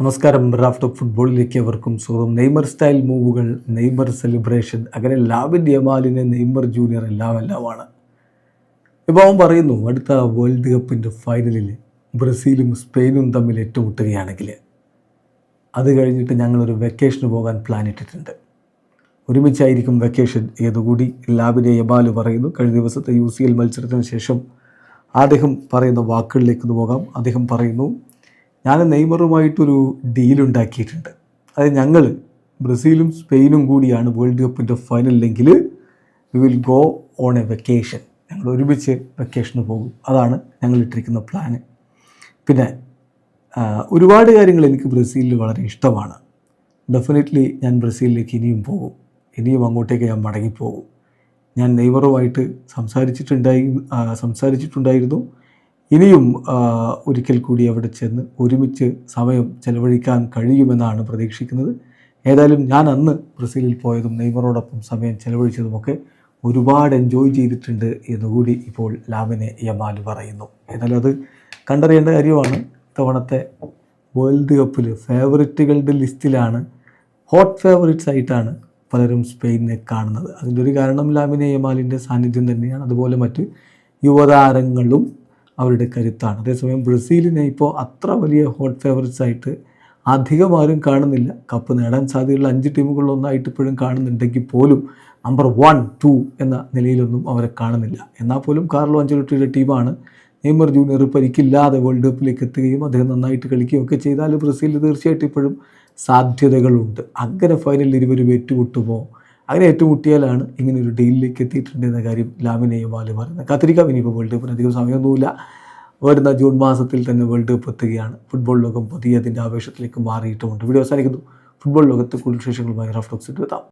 നമസ്കാരം. Raft of ഫുട്ബോളിലേക്ക് അവർക്കും സ്വാഗതം. നെയ്മർ സ്റ്റൈൽ മൂവുകൾ നെയ്മർ സെലിബ്രേഷൻ അങ്ങനെ ലാവിൻ യമാലിനെ നെയ്മർ ജൂനിയർ എല്ലാം എല്ലാമാണ് ഇപ്പോൾ അവൻ പറയുന്നു അടുത്ത വേൾഡ് കപ്പിന്റെ ഫൈനലിൽ ബ്രസീലും സ്പെയിനും തമ്മിൽ ഏറ്റുമുട്ടുകയാണെങ്കിൽ അത് കഴിഞ്ഞിട്ട് ഞങ്ങളൊരു വെക്കേഷന് പോകാൻ പ്ലാൻ ഇട്ടിട്ടുണ്ട്. ഒരുമിച്ചായിരിക്കും വെക്കേഷൻ ഏതുകൂടി ലാബിനെ യമാൽ പറയുന്നു. കഴിഞ്ഞ ദിവസത്തെ യു സി എൽ മത്സരത്തിന് ശേഷം അദ്ദേഹം പറയുന്ന വാക്കുകളിലേക്ക് പോകാം. അദ്ദേഹം പറയുന്നു ഞാൻ നെയ്മറുമായിട്ടൊരു ഡീലുണ്ടാക്കിയിട്ടുണ്ട് അത് ഞങ്ങൾ ബ്രസീലും സ്പെയിനും കൂടിയാണ് വേൾഡ് കപ്പിന്റെ ഫൈനലിലെങ്കിൽ we will go on a vacation ഞങ്ങൾ ഒരുമിച്ച് വെക്കേഷന് പോകും. അതാണ് ഞങ്ങൾ ഇട്ടിരിക്കുന്ന പ്ലാന് പിന്നെ ഒരുപാട് കാര്യങ്ങൾ എനിക്ക് ബ്രസീലിൽ വളരെ ഇഷ്ടമാണ്. ഡെഫിനറ്റ്ലി ഞാൻ ബ്രസീലിലേക്ക് ഇനിയും പോകും. ഇനിയും അങ്ങോട്ടേക്ക് ഞാൻ മടങ്ങിപ്പോകും. ഞാൻ നെയ്മറുമായിട്ട് സംസാരിച്ചിട്ടുണ്ടായി സംസാരിച്ചിട്ടുണ്ടായിരുന്നു. ഇനിയും ഒരിക്കൽ കൂടി അവിടെ ചെന്ന് ഒരുമിച്ച് സമയം ചെലവഴിക്കാൻ കഴിയുമെന്നാണ് പ്രതീക്ഷിക്കുന്നത്. ഏതായാലും ഞാൻ അന്ന് ബ്രസീലിൽ പോയതും നെയ്മറോടൊപ്പം സമയം ചെലവഴിച്ചതുമൊക്കെ ഒരുപാട് എൻജോയ് ചെയ്തിട്ടുണ്ട് എന്നുകൂടി ഇപ്പോൾ ലാമിനെ യമാൽ പറയുന്നു. ഏതായാലും അത് കണ്ടറിയേണ്ട കാര്യമാണ്. ഇത്തവണത്തെ വേൾഡ് കപ്പിൽ ഫേവറിറ്റുകളുടെ ലിസ്റ്റിലാണ് ഹോട്ട് ഫേവറിറ്റ്സ് ആയിട്ടാണ് പലരും സ്പെയിനിനെ കാണുന്നത്. അതിന്റെ ഒരു കാരണം ലാമിനെ യമാലിന്റെ സാന്നിധ്യം തന്നെയാണ്. അതുപോലെ മറ്റ് യുവതാരങ്ങളും അവരുടെ കരുത്താണ്. അതേസമയം ബ്രസീലിനെ ഇപ്പോൾ അത്ര വലിയ ഹോട്ട് ഫേവറേറ്റ്സ് ആയിട്ട് അധികം ആരും കാണുന്നില്ല. കപ്പ് നേടാൻ സാധ്യതയുള്ള അഞ്ച് ടീമുകളിലൊന്നായിട്ട് ഇപ്പോഴും കാണുന്നുണ്ടെങ്കിൽ പോലും നമ്പർ വൺ ടു എന്ന നിലയിലൊന്നും അവരെ കാണുന്നില്ല. എന്നാൽ പോലും കാർലോ അഞ്ചലോട്ടിയുടെ ടീമാണ് നെയ്മർ ജൂനിയർ പരിക്കില്ലാതെ വേൾഡ് കപ്പിലേക്ക് എത്തുകയും അദ്ദേഹം നന്നായിട്ട് കളിക്കുകയും ഒക്കെ ചെയ്താൽ ബ്രസീലിൽ തീർച്ചയായിട്ടും ഇപ്പോഴും സാധ്യതകളുണ്ട്. അങ്ങനെ ഫൈനലിൽ ഇരുവരും ഏറ്റുമുട്ടുമോ? അങ്ങനെ ഏറ്റുമുട്ടിയാലാണ് ഇങ്ങനെ ഒരു ഡീലിലേക്ക് എത്തിയിട്ടുണ്ട് എന്ന കാര്യം ലാമിനെയും വാൽ പറയുന്നത് കാത്തിരിക്കാം. ഇനിയിപ്പോൾ വേൾഡ് കപ്പിന് അധികം സമയമൊന്നുമില്ല. വരുന്ന ജൂൺ മാസത്തിൽ തന്നെ വേൾഡ് കപ്പ് എത്തുകയാണ്. ഫുട്ബോൾ ലോകം പുതിയ അതിന്റെ ആവേശത്തിലേക്ക് മാറിയിട്ടുമുണ്ട്. വീഡിയോ അവസാനിക്കുന്നു. ഫുട്ബോൾ ലോകത്ത് കൂടുതൽ വിശേഷങ്ങളുമായി റഫ്ലോക്സിട്ട് എത്താം.